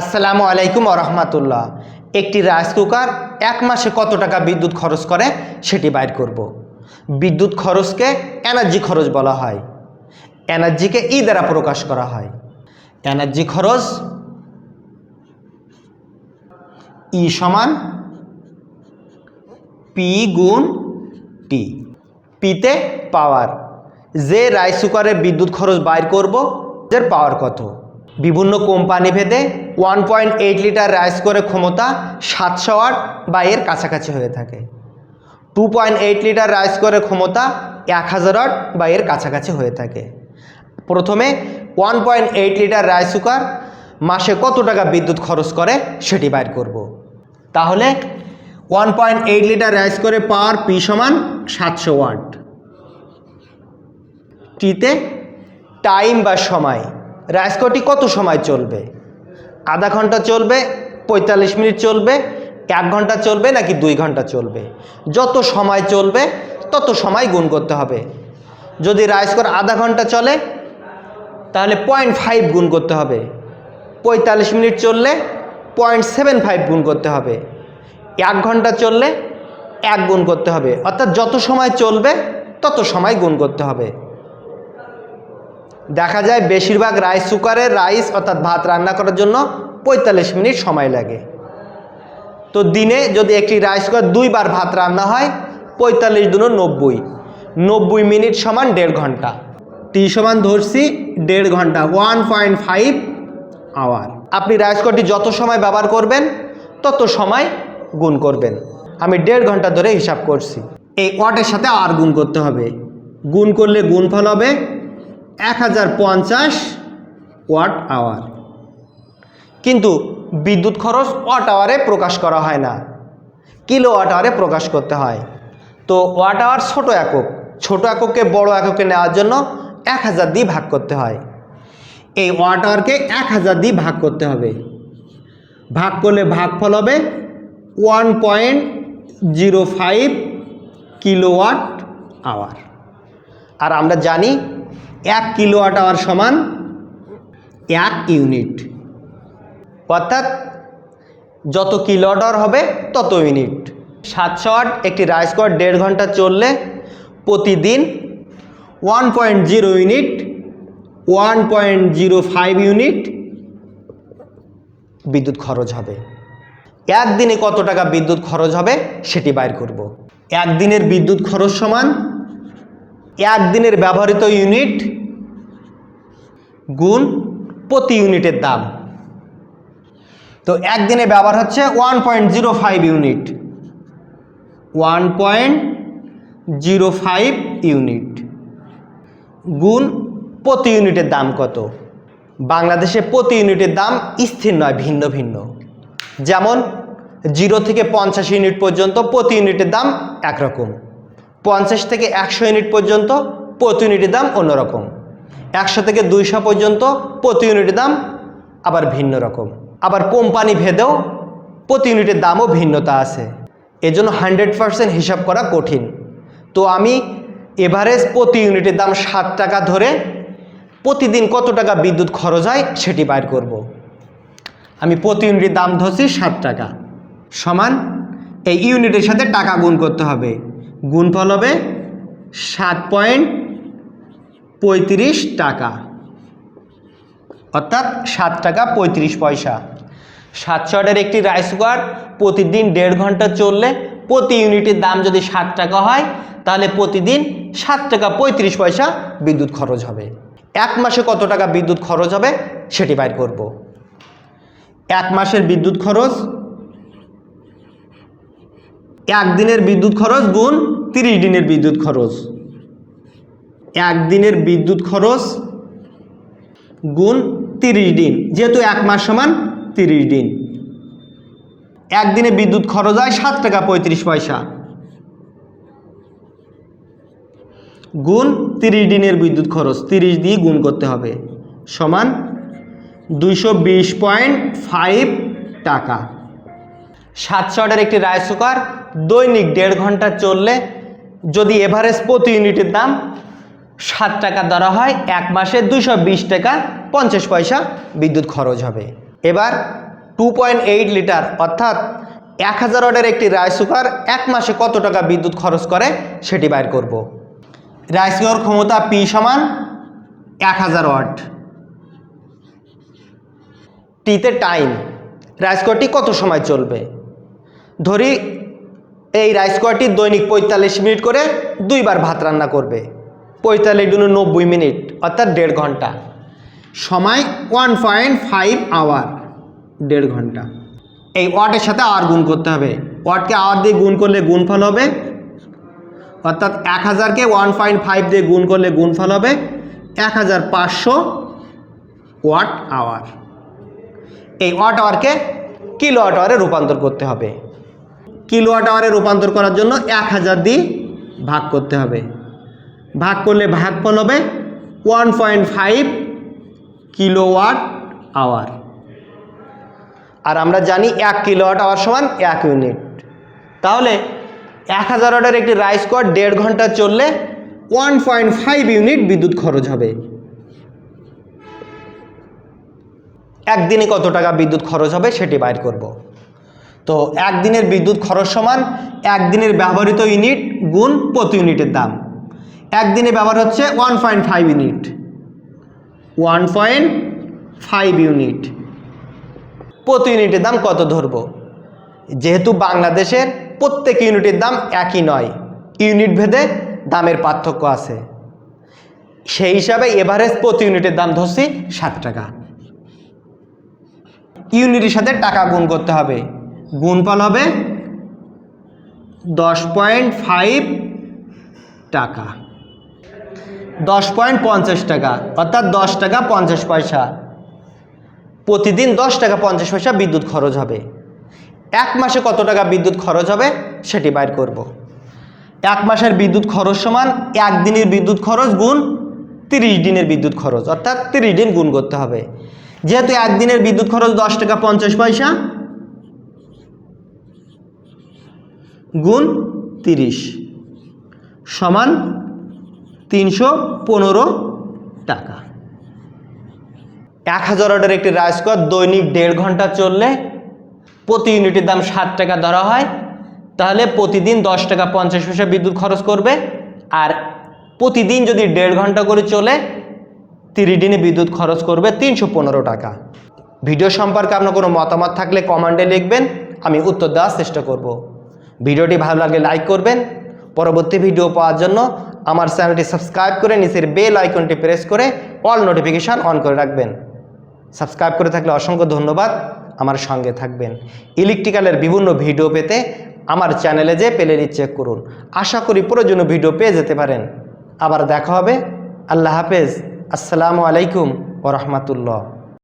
আসসালামু আলাইকুম রহমতুল্লাহ একটি রাইস কুকার এক মাসে কত টাকা বিদ্যুৎ খরচ করে সেটি বাইর করব। বিদ্যুৎ খরচকে এনার্জি খরচ বলা হয়। এনার্জিকে ই দ্বারা প্রকাশ করা হয়। এনার্জি খরচ ই সমান পি গুণ টি। পিতে পাওয়ার। যে রাইস কুকারে বিদ্যুৎ খরচ বাইর করব, এর পাওয়ার কত? বিভিন্ন কোম্পানি ভেদে one point eight litre rice করে ক্ষমতা সাতশো ওয়াট বা এর কাছাকাছি হয়ে থাকে। Two point eight litre rice করে ক্ষমতা এক হাজার ওয়াট বা এর কাছাকাছি হয়ে থাকে। প্রথমে one point eight litre rice cooker মাসে কত টাকা বিদ্যুৎ খরচ করে সেটি বাইর করব। তাহলে one point eight litre rice করে পাওয়ার পি সমান সাতশো ওয়াট টিতে টাইম বা সময় রাইস কুকারটি কত সময় চলবে? আধা ঘণ্টা চলবে, পঁয়তাল্লিশ মিনিট চলবে, এক ঘণ্টা চলবে নাকি দুই ঘণ্টা চলবে? যত সময় চলবে, তত সময় গুণ করতে হবে। যদি রাইস কুকার আধা ঘণ্টা চলে, তাহলে পয়েন্ট ফাইভ গুণ করতে হবে। পঁয়তাল্লিশ মিনিট চললে পয়েন্ট সেভেন ফাইভ গুণ করতে হবে। এক ঘণ্টা চললে এক গুণ করতে হবে। অর্থাৎ যত সময় চলবে, তত সময় গুণ করতে হবে। দেখা যায় বেশিরভাগ রাইস কুকারে রাইস অর্থাৎ ভাত রান্না করার জন্য পঁয়তাল্লিশ মিনিট সময় লাগে। তো দিনে যদি একটি রাইস কুকার দুইবার ভাত রান্না হয়, পঁয়তাল্লিশ দুনো নব্বই। নব্বই মিনিট সমান দেড় ঘণ্টা। টি সমান ধরছি দেড় ঘণ্টা ওয়ান পয়েন্ট ফাইভ আওয়ার আপনি রাইস কুকারটি যত সময় ব্যবহার করবেন, তত সময় গুণ করবেন। আমি দেড় ঘণ্টা ধরে হিসাব করছি। এই ওয়াটের সাথে আর গুণ করতে হবে। গুণ করলে গুণফল হবে এক হাজার পঞ্চাশ ওয়াট আওয়ার। কিন্তু বিদ্যুৎ খরচ ওয়াট আওয়ারে প্রকাশ করা হয় না। কিলো ওয়াট আওয়ারে প্রকাশ করতে হয়। তো ওয়াট আওয়ার ছোটো একক, ছোট এককে বড় এককে নেওয়ার জন্য এক হাজার দিয়ে ভাগ করতে হয়। এই ওয়াট আওয়ারকে এক হাজার দিয়ে ভাগ করতে হবে। ভাগ করলে ভাগফল হবে one point zero five kilowatt hour. আর আমরা জানি এক কিলোওয়াট আওয়ার সমান এক ইউনিট। অর্থাৎ যত কিলোওয়াট আওয়ার হবে তত ইউনিট। সাতশো আট একটি রাইস কুকার দেড় ঘণ্টা চললে প্রতিদিন one point zero unit one point zero five unit বিদ্যুৎ খরচ হবে। একদিনে কত টাকা বিদ্যুৎ খরচ হবে সেটি বাইর করব। একদিনের বিদ্যুৎ খরচ সমান একদিনের ব্যবহৃত ইউনিট গুণ প্রতি ইউনিটের দাম। তো একদিনে ব্যবহার হচ্ছে one point zero five unit. One point zero five unit. গুণ প্রতি ইউনিটের দাম কত? বাংলাদেশে প্রতি ইউনিটের দাম স্থির নয়, ভিন্ন ভিন্ন। যেমন জিরো থেকে পঞ্চাশ ইউনিট পর্যন্ত প্রতি ইউনিটের দাম একরকম। পঞ্চাশ থেকে একশো ইউনিট পর্যন্ত প্রতি ইউনিটের দাম অন্যরকম। একশো থেকে দুইশো পর্যন্ত প্রতি ইউনিটের দাম আবার ভিন্ন রকম। আবার কোম্পানি ভেদেও প্রতি ইউনিটের দামও ভিন্নতা আছে। এজন্য হান্ড্রেড পারসেন্ট হিসাব করা কঠিন। তো আমি এভারেজ প্রতি ইউনিটের দাম ষাট টাকা ধরে প্রতিদিন কত টাকা বিদ্যুৎ খরচ হয় সেটি বাইর করব। আমি প্রতি ইউনিটের দাম ধরছি ষাট টাকা। সমান এই ইউনিটের সাথে টাকা গুণ করতে হবে। গুণফল হবে সাত পয়েন্ট পঁয়ত্রিশ টাকা। অর্থাৎ সাত টাকা পঁয়ত্রিশ পয়সা। সাতশো আটের একটি রাইস কুকার প্রতিদিন দেড় ঘণ্টা চললে প্রতি ইউনিটের দাম যদি ষাট টাকা হয়, তাহলে প্রতিদিন সাত টাকা পঁয়ত্রিশ পয়সা বিদ্যুৎ খরচ হবে। এক মাসে কত টাকা বিদ্যুৎ খরচ হবে সেটি বাইর করব। এক মাসের বিদ্যুৎ খরচ একদিনের বিদ্যুৎ খরচ গুণ তিরিশ দিনের বিদ্যুৎ খরচ। একদিনের বিদ্যুৎ খরচ গুণ তিরিশ দিন, যেহেতু এক মাস সমান তিরিশ দিন। একদিনে বিদ্যুৎ খরচ হয় সাত টাকা পঁয়ত্রিশ পয়সা। গুণ তিরিশ দিনের বিদ্যুৎ খরচ, তিরিশ দিয়ে গুণ করতে হবে, সমান দুইশো বিশ পয়েন্ট ফাইভ টাকা। সাতশো একটি রাইস কুকার দৈনিক দেড় ঘণ্টা চললে যদি এভারেজ প্রতি ইউনিটের দাম সাত টাকা ধরা হয়, এক মাসে দুশো টাকা পঞ্চাশ পয়সা বিদ্যুৎ খরচ হবে। এবার টু লিটার, অর্থাৎ এক হাজার ওয়াটের একটি রাইস কুকার এক মাসে কত টাকা বিদ্যুৎ খরচ করে সেটি বাইর করব। রাইস কুকার ক্ষমতা পি সমান এক হাজার ওয়াট। টিতে টাইম রাইস কুকারটি কত সময় চলবে? ধরি এই রাইস কুকারটি দৈনিক পঁয়তাল্লিশ মিনিট করে দুইবার ভাত রান্না করবে। পঁয়তাল্লিশ দুনো নব্বই মিনিট, অর্থাৎ দেড় ঘণ্টা। সময় ওয়ান পয়েন্ট ফাইভ আওয়ার দেড় ঘণ্টা। এই ওয়াটের সাথে আওয়ার গুণ করতে হবে। ওয়াটকে আওয়ার দিয়ে গুণ করলে গুণফল হবে, অর্থাৎ এক হাজারকে ওয়ান পয়েন্ট ফাইভ দিয়ে গুণ করলে গুণফল হবে এক হাজার পাঁচশো ওয়াট আওয়ার এই ওয়াট আওয়ারকে কিলো ওয়াট আওয়ারে রূপান্তর করতে হবে। কিলো ওয়াট আওয়ারে রূপান্তর করার জন্য এক হাজার দিয়ে ভাগ করতে হবে। ভাগ করলে ভাগফল হবে one point five kilowatt hour. আর আমরা জানি এক কিলোওয়াট আওয়ার সমান এক ইউনিট। তাহলে এক হাজার ওয়াটের একটি রাইস কুকার দেড় ঘণ্টা চললে ওয়ান পয়েন্ট ফাইভ ইউনিট বিদ্যুৎ খরচ হবে। একদিনে কত টাকা বিদ্যুৎ খরচ হবে সেটি বাইর করব। তো একদিনের বিদ্যুৎ খরচ সমান একদিনের ব্যবহৃত ইউনিট গুণ প্রতি ইউনিটের দাম। একদিনে ব্যবহার হচ্ছে one point five unit. One point five unit. প্রতি ইউনিটের দাম কত ধরবো? যেহেতু বাংলাদেশের প্রত্যেক ইউনিটের দাম একই নয়, ইউনিট ভেদে দামের পার্থক্য আছে। সেই হিসাবে এভারেজ প্রতি ইউনিটের দাম ধরছি ষাট টাকা। ইউনিটের সাথে টাকা গুণ করতে হবে। গুণফল হবে দশ পয়েন্ট ফাইভ টাকা। দশ পয়েন্ট পঞ্চাশ টাকা, অর্থাৎ দশ টাকা পঞ্চাশ পয়সা। প্রতিদিন দশ টাকা পঞ্চাশ পয়সা বিদ্যুৎ খরচ হবে। এক মাসে কত টাকা বিদ্যুৎ খরচ হবে সেটি বাইর করব। এক মাসের বিদ্যুৎ খরচ সমান একদিনের বিদ্যুৎ খরচ গুণ তিরিশ দিনের বিদ্যুৎ খরচ, অর্থাৎ তিরিশ দিন গুণ করতে হবে। যেহেতু একদিনের বিদ্যুৎ খরচ দশ টাকা পঞ্চাশ পয়সা গুণ তিরিশ সমান তিনশো পনেরো টাকা। এক হাজার অর্ডার একটি রাইস কুকার দৈনিক দেড় ঘণ্টা চললে প্রতি ইউনিটের দাম ষাট টাকা ধরা হয়। তাহলে প্রতিদিন দশ টাকা পঞ্চাশ পয়সা বিদ্যুৎ খরচ করবে। আর প্রতিদিন যদি দেড় ঘণ্টা করে চলে, তিরিশ দিনে বিদ্যুৎ খরচ করবে তিনশো পনেরো টাকা। ভিডিও সম্পর্কে আপনার কোনো মতামত থাকলে কমেন্টে লিখবেন, আমি উত্তর দেওয়ার চেষ্টা করব। ভিডিওটি ভালো লাগলে লাইক করবেন। পরবর্তী ভিডিও পাওয়ার জন্য আমার চ্যানেলটি সাবস্ক্রাইব করে নিচের বেল আইকনটি প্রেস করে অল নোটিফিকেশান অন করে রাখবেন। সাবস্ক্রাইব করে থাকলে অসংখ্য ধন্যবাদ। আমার সঙ্গে থাকবেন। ইলেকট্রিক্যালের বিভিন্ন ভিডিও পেতে আমার চ্যানেলে যে প্লে লিস্ট চেক করুন। আশা করি প্রয়োজনীয় ভিডিও পেয়ে যেতে পারেন। আবার দেখা হবে। আল্লাহ হাফেজ। আসসালামু আলাইকুম ও রহমতুল্লাহ।